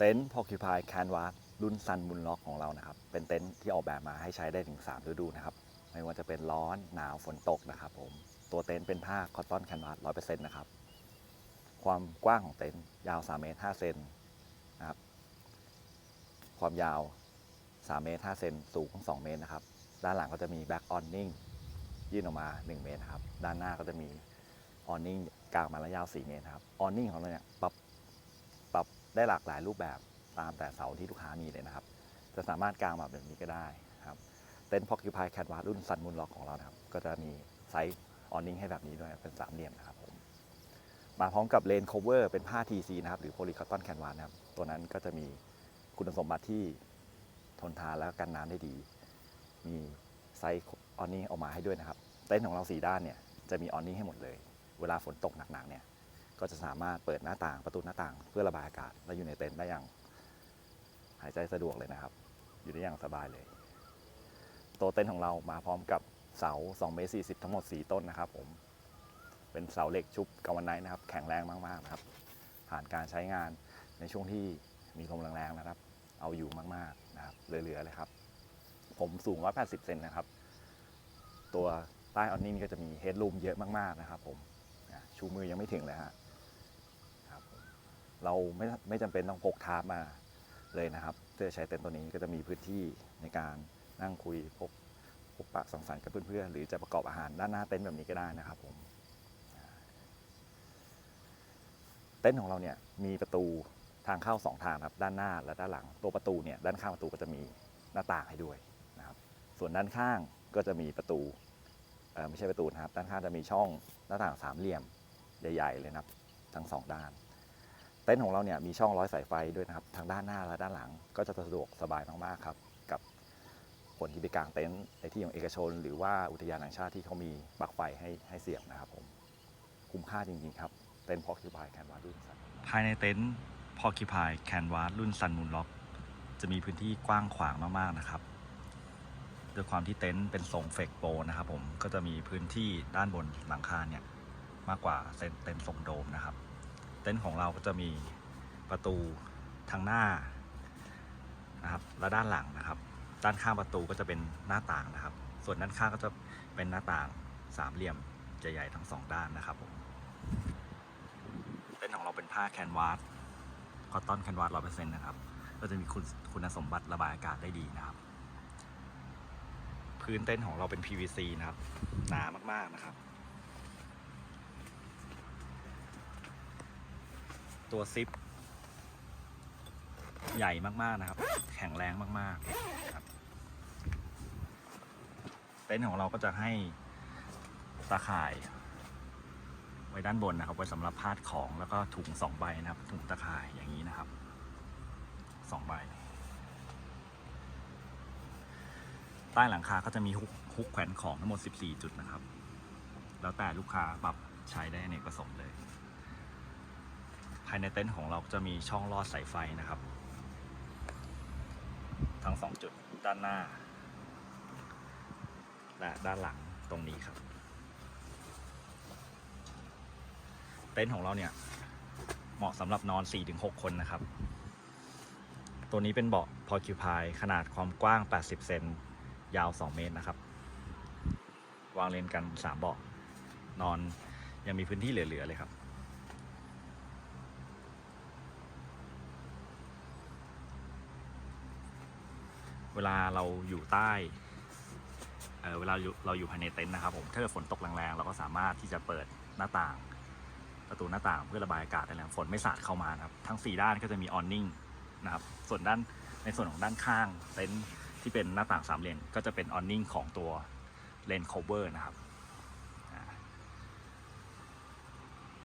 ต็นท์ Porcupine Canvas รุ่น Sun Moonlock ของเรานะครับ เป็นเต็นท์ที่ออกแบบมาให้ใช้ได้ถึง 3 ฤดูนะครับ ไม่ว่าจะเป็นร้อนหนาวฝนตกนะครับผม ตัวเต็นท์เป็นผ้าคอตตอนแคนวาส100%นต์นะครับ ความกว้างของเต็นท์ยาว 3 เมตร 5 เซนนะครับ ความยาว 3 เมตร 5 เซน สูง 2 เมตรนะครับ ด้านหลังก็จะมี back awning ยื่นออกมา 1 เมตรครับ ด้านหน้าก็จะมี awning กลางมาระยาว 4 เมตรครับ awning ของเราเนี่ยปรับ ได้หลากหลายรูปแบบตามแต่เสาที่ลูกค้ามีเลยนะครับ จะสามารถกางมาแบบนี้ก็ได้ครับเต็นท์ Porcupine Canvas รุ่น Sun Moonlock ของเรานะครับ ก็จะมีไซส์ awning ให้แบบนี้ด้วยเป็นสามเหลี่ยมนะครับผมมาพร้อมกับเลน cover เป็นผ้า TC นะครับ หรือ polycotton canvas นะครับ ตัวนั้นก็จะมีคุณสมบัติที่ทนทานและกันน้ำได้ดี มีไซส์ awning ออกมาให้ด้วยนะครับ เต็นท์ของเราสีด้านเนี่ยจะมี awning ให้หมดเลย เวลาฝนตกหนักๆเนี่ย ก็จะสามารถเปิดหน้าต่างประตูหน้าต่างเพื่อระบายอากาศและอยู่ในเต็นท์ได้อย่างหายใจสะดวกเลยนะครับ อยู่ได้อย่างสบายเลย ตัวเต็นท์ของเรามาพร้อมกับเสา2เมตร40 ทั้งหมด 4 ต้นนะครับ ผม เป็นเสาเหล็กชุบกาวไนท์นะครับ แข็งแรงมากๆนะครับ ผ่านการใช้งานในช่วงที่มีลมแรงๆนะครับ เอาอยู่มากๆนะครับเหลือๆเลยครับ ผมสูง 180 เซนนะครับ ตัวใต้ออนนิ่ก็จะมีเฮดรูมเยอะมากๆนะครับ ผมชูมือยังไม่ถึงเลยฮะ เราไม่ไม่จำเป็นต้องพกทาร์ปมาเลยนะครับเพื่อใช้เต็นท์ตัวนี้ก็จะมีพื้นที่ในการนั่งคุยพบพบปะสังสรรค์กับเพื่อนๆหรือจะประกอบอาหารด้านหน้าเต็นท์แบบนี้ก็ได้นะครับผมเต็นท์ของเราเนี่ยมีประตูทางเข้าสองทางครับด้านหน้าและด้านหลัง ตัวประตูเนี่ยด้านข้างประตูก็จะมีหน้าต่างให้ด้วยนะครับส่วนด้านข้างก็จะมีประตูไม่ใช่ประตูนะครับด้านข้างจะมีช่องหน้าต่างสามเหลี่ยมใหญ่ ๆ เลยนะครับ ทั้งสองด้าน เต็นท์ของเราเนี่ยมีช่องร้อยสายไฟด้วยนะครับทางด้านหน้าและด้านหลัง ก็จะสะดวกสบายมากๆครับ กับคนที่ไปกางเต็นท์ในที่ของเอกชน หรือว่าอุทยานแห่งชาติที่เขามีปลั๊กไฟให้ให้เสียบนะครับผมคุ้มค่าจริงๆครับเต็นท์พอคิวบายแคนวาสรุ่นสันภายในเต็นท์ Porcupine Canvas รุ่น Sun Moonlock จะมีพื้นที่กว้างขวางมากๆนะครับด้วยความที่เต็นท์เป็นทรงเฟกโปนะครับผมก็จะมีพื้นที่ด้านบนหลังคาเนี่ยมากกว่าเต็นท์ทรงโดมนะครับ เต็นท์ของเราก็จะมีประตูทางหน้านะครับและด้านหลังนะครับ ด้านข้างประตูก็จะเป็นหน้าต่างนะครับ ส่วนด้านข้างก็จะเป็นหน้าต่างสามเหลี่ยมใหญ่ๆทั้งสองด้านนะครับผมเต็นท์ของเราเป็นผ้าแคนวาสคอตตอนแคนวาสร้อยเปอร์เซ็นต์นะครับ ก็จะมีคุณคุณสมบัติระบายอากาศได้ดีนะครับ พื้นเต็นท์ของเราเป็น PVC นะครับ หนามากๆนะครับ ตัวซิป ใหญ่มากๆนะครับ แข็งแรงมากๆครับเต็นท์ของเราก็จะให้ตาข่าย ไว้ด้านบนนะครับ ไว้สำหรับพาดของแล้วก็ถุงสองใบนะครับ ถุงตะข่ายอย่างนี้นะครับสองใบ ใต้หลังคาก็จะมีฮุกฮุกแขวนของทั้งหมด 14 จุดนะครับ แล้วแต่ลูกค้าปรับใช้ได้ในกประสงค์เลยายในเต็นท์ของเราจะมีช่องลอดสายไฟนะครับ ทั้งสองจุดด้านหน้า และด้านหลังตรงนี้ครับ เต็นท์ของเราเนี่ย เหมาะสำหรับนอน 4-6 คนนะครับ ตัวนี้เป็นเบาะ Porcupine ขนาดความกว้าง 80 เซนยาว 2 เมตรนะครับ วางเรียงกัน 3 เบาะนอนยังมีพื้นที่เหลือ ๆ เลยครับ เวลาเราอยู่ใต้เออเวลาอยู่เราอยู่ภายในเต็นท์นะครับผมถ้าเกิดฝนตกแรงๆเราก็สามารถที่จะเปิดหน้าต่าง ประตูหน้าต่างเพื่อระบายอากาศได้แล้วฝนไม่สาดเข้ามานะครับทั้ง 4 ด้านก็จะมีออนนิ่งนะครับส่วนด้านในส่วนของด้านข้างเต็นท์ที่เป็นหน้าต่างสามเลนก็จะเป็นออนนิ่งของตัวเลนโคเวอร์นะครับ